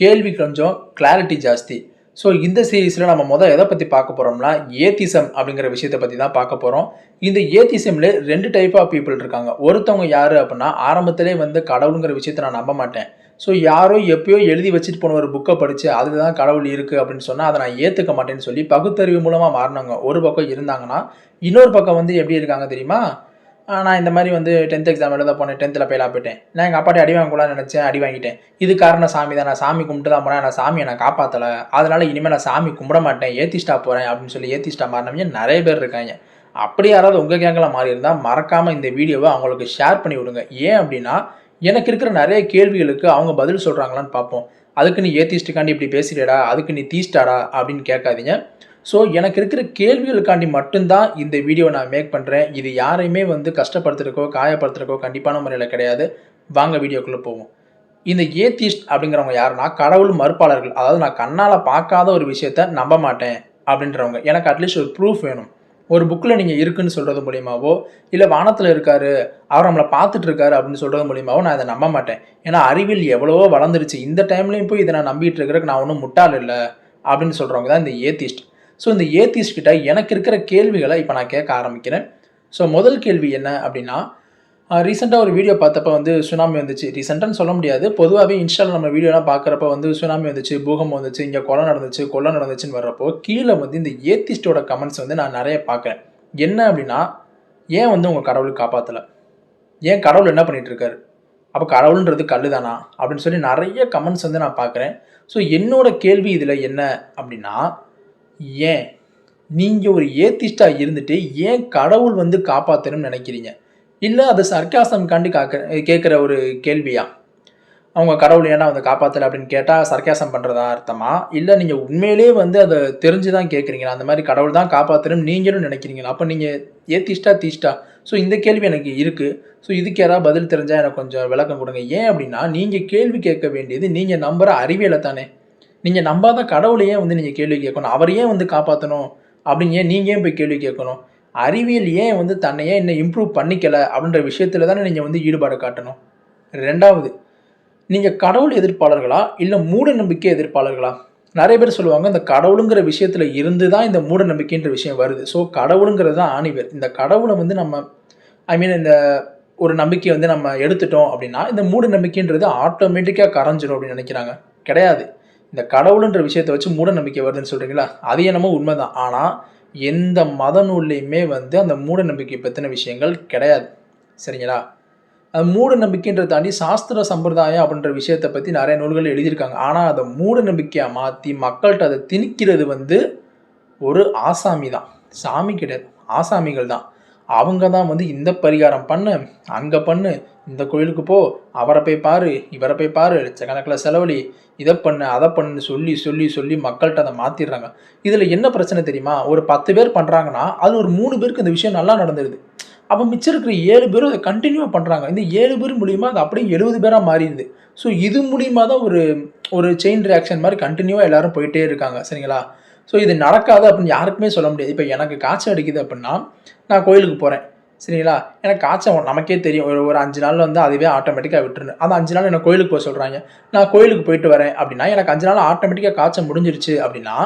கேள்வி கொஞ்சம் கிளாரிட்டி ஜாஸ்தி. ஸோ இந்த சீரீஸில் நம்ம முதல் எதை பற்றி பார்க்க போகிறோம்னா ஏத்திசம் அப்படிங்கிற விஷயத்தை பற்றி தான் பார்க்க போகிறோம் இந்த ஏத்திசம்ல ரெண்டு டைப் ஆஃப் பீப்புள் இருக்காங்க. ஒருத்தவங்க யார் அப்படின்னா ஆரம்பத்திலே வந்து கடவுளுங்கிற விஷயத்தை நான் நம்ப மாட்டேன். ஸோ யாரோ எப்பயோ எழுதி வச்சுட்டு போன ஒரு புக்கை படித்து அதில் தான் கடவுள் இருக்குது அப்படின்னு சொன்னால் அதை நான் ஏற்றுக்க மாட்டேன்னு சொல்லி பகுத்தறிவு மூலமாக மாறினவங்க ஒரு பக்கம் இருந்தாங்கன்னா இன்னொரு பக்கம் வந்து எப்படி இருக்காங்க தெரியுமா? நான் இந்த மாதிரி வந்து டென்த் எக்ஸாம் எழுத போனேன். டென்த்தில் ஃபெயிலாக போயிட்டேன். நான் எங்கள் அப்பாட்டி அடி வாங்கக்கூடாது நினச்சேன். அடி வாங்கிட்டேன். இது காரணம் சாமி தான். நான் சாமி கும்பிட்டு தான் போனேன். நான் சாமியை நான் காப்பாற்றலை அதனால் இனிமேல் நான் சாமி கும்பிட மாட்டேன். ஏத்திஸ்டா போகிறேன் அப்படின்னு சொல்லி ஏத்திஸ்டா மாறினவங்க நிறைய பேர் இருக்காங்க. அப்படி யாராவது உங்கள் கேங்கில் மாறி இருந்தால் மறக்காமல் இந்த வீடியோவை அவங்களுக்கு ஷேர் பண்ணி விடுங்க. ஏன் அப்படின்னா எனக்கு இருக்கிற நிறைய கேள்விகளுக்கு அவங்க பதில் சொல்கிறாங்களான்னு பார்ப்போம். அதுக்கு நீ ஏத்திஸ்ட்டுக்காண்டி இப்படி பேசுறியடா. அதுக்கு நீ தீஸ்டாடா அப்படின்னு கேட்காதீங்க. ஸோ எனக்கு இருக்கிற கேள்விகளுக்காண்டி மட்டும்தான் இந்த வீடியோ நான் மேக் பண்ணுறேன் இது யாரையுமே வந்து கஷ்டப்படுத்துறக்கோ காயப்படுத்துறக்கோ கண்டிப்பான முறையில் கிடையாது. வாங்க வீடியோக்குள்ளே போவோம். இந்த ஏத்திஸ்ட் அப்படிங்கிறவங்க யாருன்னா கடவுள் மறுப்பாளர்கள். அதாவது நான் கண்ணால் பார்க்காத ஒரு விஷயத்த நம்ப மாட்டேன் அப்படின்றவங்க. எனக்கு அட்லீஸ்ட் ஒரு ப்ரூஃப் வேணும். ஒரு புக்கில் நீங்கள் இருக்குன்னு சொல்கிறது மூலியமாவோ இல்லை வானத்தில் இருக்கார் அவர் நம்மளை பார்த்துட்டு இருக்காரு அப்படின்னு சொல்கிறது மூலியமாவோ நான் இதை நம்ப மாட்டேன். ஏன்னா அறிவியல் எவ்வளவோ வளர்ந்துருச்சு. இந்த டைம்லையும் போய் இதை நான் நம்பிட்டு இருக்கிறதுக்கு நான் ஒன்றும் முட்டாள் இல்லை அப்படின்னு சொல்கிறவங்க தான் இந்த ஏத்திஸ்ட் ஸோ இந்த ஏத்திஸ்ட் கிட்ட எனக்கு இருக்கிற கேள்விகளை இப்போ நான் கேட்க ஆரம்பிக்கிறேன். ஸோ முதல் கேள்வி என்ன அப்படின்னா ரீசெண்டாக ஒரு வீடியோ பார்த்தப்ப வந்து சுனாமி வந்துச்சு. ரீசெண்டான்னு சொல்ல முடியாது. பொதுவாகவே இன்ஸ்டாவில் நம்ம வீடியோலாம் பார்க்குறப்ப வந்து சுனாமி வந்துச்சு பூகம்பம் வந்துச்சு இங்கே கொலை நடந்துச்சு கொலை நடந்துச்சுன்னு வர்றப்போ கீழே வந்து இந்த ஏத்திஸ்டோட கமெண்ட்ஸ் வந்து நான் நிறைய பார்க்குறேன். என்ன அப்படின்னா ஏன் வந்து உங்கள் கடவுளுக்கு காப்பாற்றலை ஏன் கடவுள் என்ன பண்ணிட்டு இருக்காரு? அப்போ கடவுள்ன்றது கல் தானா அப்படின்னு சொல்லி நிறைய கமெண்ட்ஸ் வந்து நான் பார்க்குறேன். ஸோ என்னோட கேள்வி இதில் என்ன அப்படின்னா ஏன்? நீங்கள் ஒரு ஏத்திஸ்டாக இருந்துட்டு ஏன் கடவுள் வந்து காப்பாற்றணும்னு நினைக்கிறீங்க? இல்லை அது சர்க்காசம் காண்டி காக்க கேட்குற ஒரு கேள்வியா? அவங்க கடவுள் ஏன்னா வந்து காப்பாற்றலை அப்படின்னு கேட்டால் சர்க்காசம் பண்ணுறதா அர்த்தமா? இல்லை நீங்கள் உண்மையிலே வந்து அதை தெரிஞ்சு தான் கேட்குறீங்களா அந்த மாதிரி கடவுள் தான் காப்பாற்றணும் நீங்களும் நினைக்கிறீங்களா? அப்போ நீங்கள் ஏத்திஸ்டா தீஸ்டா ஸோ இந்த கேள்வி எனக்கு இருக்குது ஸோ இதுக்கு யாராவது பதில் தெரிஞ்சால் எனக்கு கொஞ்சம் விளக்கம் கொடுங்க. ஏன் அப்படின்னா நீங்கள் கேள்வி கேட்க வேண்டியது நீங்கள் நம்புகிற அறிவியலை தானே நீங்கள் நம்பாத கடவுளையே வந்து நீங்கள் கேள்வி கேட்கணும்? அவர் ஏன் வந்து காப்பாற்றணும் அப்படின்னு ஏன் நீங்கள் ஏன் போய் கேள்வி கேட்கணும்? அறிவியல் ஏன் வந்து தன்னையே இன்னும் இம்ப்ரூவ் பண்ணிக்கலை? அப்படின்ற விஷயத்தில் தானே நீங்கள் வந்து ஈடுபாடு காட்டணும். ரெண்டாவது நீங்கள் கடவுள் எதிர்ப்பாளர்களா? இல்லை மூட நம்பிக்கை எதிர்ப்பாளர்களா? நிறைய பேர் சொல்லுவாங்க இந்த கடவுளுங்கிற விஷயத்தில் இருந்து தான் இந்த மூட நம்பிக்கைன்ற விஷயம் வருது. ஸோ கடவுளுங்கிறது தான் ஆணிவர். இந்த கடவுளை வந்து நம்ம ஐ மீன் இந்த ஒரு நம்பிக்கையை வந்து நம்ம எடுத்துட்டோம் அப்படின்னா இந்த மூட நம்பிக்கைன்றது ஆட்டோமேட்டிக்காக கரைஞ்சிடும் அப்படின்னு நினைக்கிறாங்க. கிடையாது. இந்த கடவுளுன்ற விஷயத்தை வச்சு மூட நம்பிக்கை வருதுன்னு சொல்கிறீங்களா அது என்னமோ உண்மைதான். ஆனால் எந்த மத நூல்லையுமே வந்து அந்த மூட நம்பிக்கை பற்றின விஷயங்கள் கிடையாது. சரிங்களா? அது மூட நம்பிக்கைன்றதை தாண்டி சாஸ்திர சம்பிரதாயம் அப்படின்ற விஷயத்தை பற்றி நிறைய நூல்கள் எழுதியிருக்காங்க. ஆனால் அதை மூட நம்பிக்கையாக மாற்றி மக்கள்கிட்ட அதை திணிக்கிறது வந்து ஒரு ஆசாமி தான். சாமி கிடையாது. ஆசாமிகள் தான். அவங்க தான் வந்து இந்த பரிகாரம் பண்ணு அங்கே பண்ணு இந்த கோயிலுக்கு போ அவரை போய் பாரு இவரை போய் பாரு லட்சக்கணக்கில் செலவழி இதை பண்ணு அதை பண்ணு சொல்லி சொல்லி சொல்லி மக்கள்கிட்ட அதை மாற்றிடுறாங்க இதில் என்ன பிரச்சனை தெரியுமா? ஒரு பத்து பேர் பண்ணுறாங்கன்னா அது ஒரு மூணு பேருக்கு இந்த விஷயம் நல்லா நடந்துருது. அப்போ மிச்சம் இருக்கிற ஏழு பேரும் அதை கண்டினியூவாக பண்ணுறாங்க இந்த ஏழு பேர் மூலியமாக அது அப்படியே எழுபது பேராக மாறிடுது. ஸோ இது மூலியமாக தான் ஒரு ஒரு செயின் ரியாக்ஷன் மாதிரி கண்டினியூவாக எல்லாரும் போயிட்டே இருக்காங்க. சரிங்களா? ஸோ இது நடக்காது அப்படின்னு யாருக்குமே சொல்ல முடியாது. இப்போ எனக்கு காய்ச்சல் அடிக்குது அப்படின்னா நான் கோயிலுக்கு போகிறேன் சரிங்களா? எனக்கு காய்ச்சல் நமக்கே தெரியும். ஒரு ஒரு அஞ்சு நாள் வந்து அதுவே ஆட்டோமேட்டிக்காக விட்டுருன்னு. அந்த அஞ்சு நாள் எனக்கு கோயிலுக்கு போக சொல்கிறாங்க நான் கோயிலுக்கு போயிட்டு வரேன் அப்படின்னா எனக்கு அஞ்சு நாள் ஆட்டோமேட்டிக்காக காய்ச்சல் முடிஞ்சிருச்சு அப்படின்னா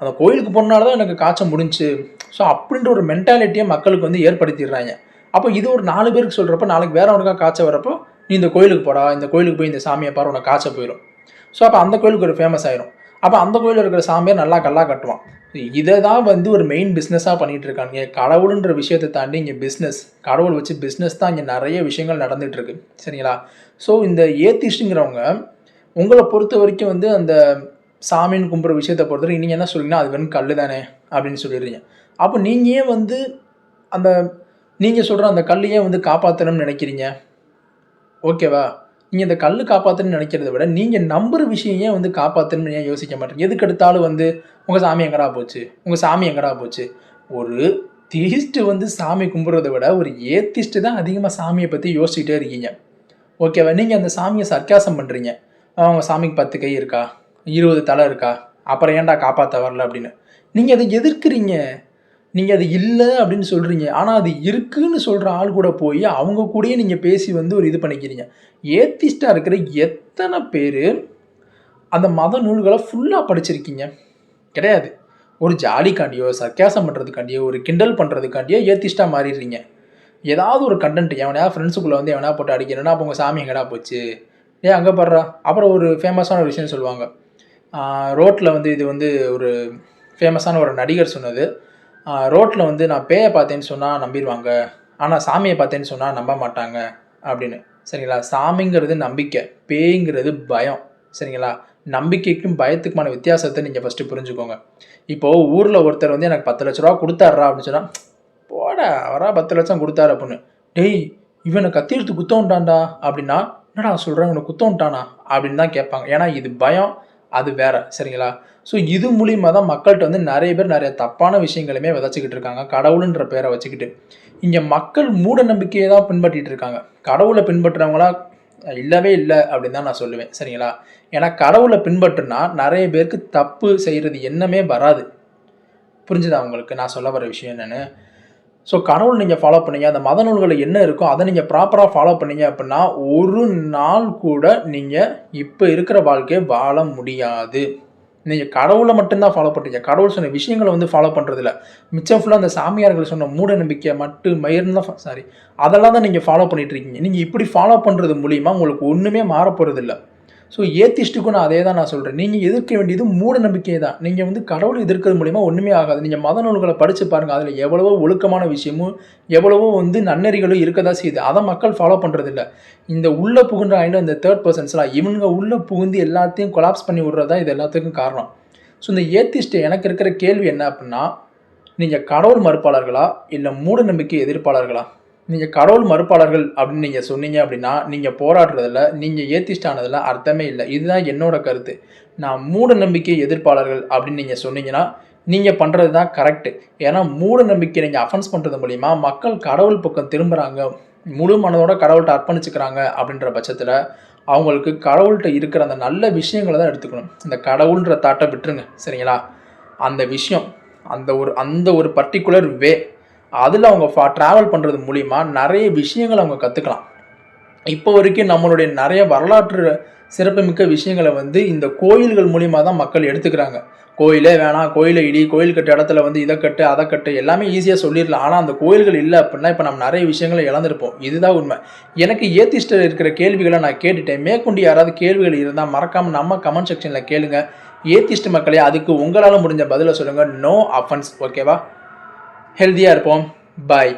அந்த கோயிலுக்கு போனால தான் எனக்கு காய்ச்சல் முடிஞ்சுச்சு ஸோ அப்படின்ற ஒரு மென்டாலிட்டியை மக்களுக்கு வந்து ஏற்படுத்திடுறாங்க. அப்போ இது ஒரு நாலு பேருக்கு சொல்கிறப்ப நாளைக்கு வேற ஒருக்கா காய்ச்சல் வரப்போ நீ இந்த கோயிலுக்கு போடா இந்த கோயிலுக்கு போய் இந்த சாமியை பாரு உனக்கு காய்ச்சல் போயிடும் ஸோ அப்போ அந்த கோயிலுக்கு ஒரு ஃபேமஸ் ஆயிரும். அப்போ அந்த கோயிலில் இருக்கிற சாமியை நல்லா கல்லா கட்டுவான். இதை தான் வந்து ஒரு மெயின் பிஸ்னஸாக பண்ணிட்டு இருக்காங்க கடவுளுன்ற விஷயத்தை தாண்டி இங்கே பிஸ்னஸ் கடவுள் வச்சு பிஸ்னஸ் தான் இங்கே நிறைய விஷயங்கள் நடந்துட்டு இருக்கு சரிங்களா? ஸோ இந்த ஏத்திஸ்ட்டுங்கிறவங்க உங்களை பொறுத்த வரைக்கும் வந்து அந்த சாமின்னு கும்பிட்ற விஷயத்தை பொறுத்த வரைக்கும் நீங்கள் என்ன சொல்கிறீங்கன்னா அது வெறும் கல் தானே அப்படின்னு சொல்லிடுறீங்க. அப்போ நீங்கள் ஏன் வந்து அந்த நீங்கள் சொல்கிற அந்த கல் ஏன் வந்து காப்பாற்றணும்னு நினைக்கிறீங்க? ஓகேவா? நீங்கள் இந்த கல் காப்பாற்றணும்னு நினைக்கிறத விட நீங்கள் நம்புகிற விஷயம் ஏன் வந்து காப்பாற்றணும்னு ஏன் யோசிக்க மாட்டேங்க? எதுக்கு எடுத்தாலும் வந்து உங்கள் சாமி எங்கடா போச்சு? உங்கள் சாமி எங்கடா போச்சு? ஒரு தீஸ்ட்டு வந்து சாமி கும்பிட்றத விட ஒரு ஏத்திஸ்ட்டு தான் அதிகமாக சாமியை பற்றி யோசிச்சுட்டே இருக்கீங்க. ஓகேவா நீங்கள் அந்த சாமியை சர்க்காசம் பண்ணுறீங்க அவங்க சாமிக்கு பத்து கை இருக்கா? இருபது தலை இருக்கா? அப்புறம் ஏன்டா காப்பாற்ற வரல அப்படின்னு. நீங்கள் அதை எதிர்க்கிறீங்க. நீங்கள் அது இல்லை அப்படின்னு சொல்கிறீங்க ஆனால் அது இருக்குன்னு சொல்கிற ஆள் கூட போய் அவங்க கூடயே நீங்கள் பேசி வந்து ஒரு இது பண்ணிக்கிறீங்க. ஏத்திஸ்டாக இருக்கிற எத்தனை பேர் அந்த மத நூல்களை ஃபுல்லாக படிச்சிருக்கீங்க? கிடையாது. ஒரு ஜாலிக்காண்டியோ சர்க்கியாசம் பண்ணுறதுக்காண்டியோ ஒரு கிண்டல் பண்ணுறதுக்காண்டியோ ஏத்திஸ்டாக மாறிடுறீங்க. ஏதாவது ஒரு கண்டென்ட் எவனையா ஃப்ரெண்ட்ஸுக்குள்ளே வந்து எவனா போட்டு அடிக்கிறேன்னா அப்போ உங்கள் சாமி எங்கடா போச்சு? ஏன் அங்கே படுறா அப்புறம் ஒரு ஃபேமஸான ஒரு விஷயம் சொல்லுவாங்க. ரோட்டில் வந்து இது வந்து ஒரு ஃபேமஸான ஒரு நடிகர் சொன்னது. ரோட்டில் வந்து நான் பேயை பார்த்தேன்னு சொன்னால் நம்பிடுவாங்க ஆனால் சாமியை பார்த்தேன்னு சொன்னால் நம்ப மாட்டாங்க அப்படின்னு. சரிங்களா? சாமிங்கிறது நம்பிக்கை. பேய்ங்கிறது பயம். சரிங்களா? நம்பிக்கைக்கும் பயத்துக்குமான வித்தியாசத்தை நீங்கள் ஃபஸ்ட்டு புரிஞ்சுக்கோங்க. இப்போது ஊரில் ஒருத்தர் வந்து எனக்கு பத்து லட்ச ரூபா கொடுத்தாட்றா அப்படின்னு சொன்னால் போட அவரா பத்து லட்சம் கொடுத்தாரு அப்படின்னு. டேய் இவனை கத்தி எடுத்து அப்படின்னா என்னடா சொல்கிறேன் இவனை குத்தவுண்டானா அப்படின்னு தான் கேட்பாங்க. ஏன்னா இது பயம் அது வேற சரிங்களா? ஸோ இது மூலியமாக தான் மக்கள்கிட்ட வந்து நிறைய பேர் நிறைய தப்பான விஷயங்களுமே விதைச்சிக்கிட்டு இருக்காங்க. கடவுளுன்ற பேரை வச்சுக்கிட்டு. இங்கே மக்கள் மூட நம்பிக்கையை தான் பின்பற்றிட்டு இருக்காங்க. கடவுளை பின்பற்றுறவங்களா இல்லவே இல்லை அப்படின்னு தான் நான் சொல்லுவேன் சரிங்களா? ஏன்னா கடவுளை பின்பற்றுனா நிறைய பேருக்கு தப்பு செய்கிறது என்னமே வராது. புரிஞ்சுதா உங்களுக்கு? நான் சொல்ல வர விஷயம் என்னென்னு? ஸோ கடவுள் நீங்கள் ஃபாலோ பண்ணீங்க அந்த மத நூல்களில் என்ன இருக்கோ அதை நீங்கள் ப்ராப்பராக ஃபாலோ பண்ணீங்க அப்படின்னா ஒரு நாள் கூட நீங்கள் இப்போ இருக்கிற வாழ்க்கையை வாழ முடியாது. நீங்கள் கடவுளை மட்டும்தான் ஃபாலோ பண்ணுறீங்க கடவுள் சொன்ன விஷயங்களை வந்து ஃபாலோ பண்ணுறதில்ல மிச்சம் ஃபுல்லாக அந்த சாமியார்கள் சொன்ன மூட நம்பிக்கை மட்டும் மயிர்னு தான் சாரி அதெல்லாம் தான் நீங்கள் ஃபாலோ பண்ணிகிட்ருக்கீங்க இருக்கீங்க. நீங்கள் இப்படி ஃபாலோ பண்ணுறது மூலிமா உங்களுக்கு ஒன்றுமே மாறப்போகிறதில்லை ஸோ ஏத்திஸ்ட்டுக்கும் நான் அதே தான் நான் சொல்கிறேன் நீங்கள் எதிர்க்க வேண்டியது மூட நம்பிக்கை தான் நீங்கள் வந்து கடவுள் எதிர்க்கிறது மூலிமா ஒன்றுமே ஆகாது. நீங்கள் மத நூல்களை படித்து பாருங்கள் அதில் எவ்வளவோ ஒழுக்கமான விஷயமும் எவ்வளவோ வந்து நன்னெறிகளும் இருக்க தான் செய்யுது. அதை மக்கள் ஃபாலோ பண்ணுறதில்ல இந்த உள்ளே புகுன்ற ஆயிடும் இந்த தேர்ட் பர்சன்ஸ்லாம் இவங்க உள்ளே புகுந்து எல்லாத்தையும் கொலாப்ஸ் பண்ணி விட்றது தான் இது எல்லாத்துக்கும் காரணம். ஸோ இந்த ஏத்திஸ்ட்டு எனக்கு இருக்கிற கேள்வி என்ன அப்படின்னா நீங்கள் கடவுள் மறுப்பாளர்களா இல்லை மூட நம்பிக்கை எதிர்ப்பாளர்களா? நீங்கள் கடவுள் மறுப்பாளர்கள் அப்படின்னு நீங்கள் சொன்னீங்க அப்படின்னா நீங்கள் போராடுறதில் நீங்கள் ஏத்திஸ்ட் ஆனதில் அர்த்தமே இல்லை. இதுதான் என்னோட கருத்து. நான் மூட நம்பிக்கை எதிர்ப்பாளர்கள் அப்படின்னு நீங்கள் சொன்னீங்கன்னா நீங்கள் பண்ணுறது தான் கரெக்டு ஏன்னா மூட நம்பிக்கை நீங்கள் அஃபென்ஸ் பண்ணுறது மூலிமா மக்கள் கடவுள் பக்கம் திரும்புகிறாங்க முழு மனதோட கடவுள்கிட்ட அர்ப்பணிச்சுக்கிறாங்க அப்படின்ற பட்சத்தில் அவங்களுக்கு கடவுள்கிட்ட இருக்கிற அந்த நல்ல விஷயங்களை தான் எடுத்துக்கணும். இந்த கடவுள்ன்ற தாட்டை விட்டுருங்க. சரிங்களா? அந்த விஷயம் அந்த ஒரு அந்த ஒரு பர்டிகுலர் வே அதில் அவங்க ஃபா ட்ராவல் பண்ணுறது மூலிமா நிறைய விஷயங்களை அவங்க கற்றுக்கலாம் இப்போ வரைக்கும் நம்மளுடைய நிறைய வரலாற்று சிறப்புமிக்க விஷயங்களை வந்து இந்த கோயில்கள் மூலிமா தான் மக்கள் எடுத்துக்கிறாங்க. கோயிலே வேணாம் கோயிலை இடி கோயில் கட்ட இடத்துல வந்து இதை கட்டு அதை கட்டு எல்லாமே ஈஸியாக சொல்லிடலாம். ஆனால் அந்த கோயில்கள் இல்லை அப்படின்னா இப்போ நம்ம நிறைய விஷயங்களை இழந்திருப்போம். இதுதான் உண்மை. எனக்கு ஏத்திஸ்டர் இருக்கிற கேள்விகளை நான் கேட்டுட்டேன். மேற்கொண்டு யாராவது கேள்விகள் இருந்தால் மறக்காமல் நம்ம கமெண்ட் செக்ஷனில் கேளுங்க. ஏத்திஸ்ட் மக்களே அதுக்கு உங்களால் முடிஞ்ச பதிலை சொல்லுங்கள் நோ அஃபன்ஸ் ஓகேவா ஹெல்த்தியாக இருப்போம் பாய்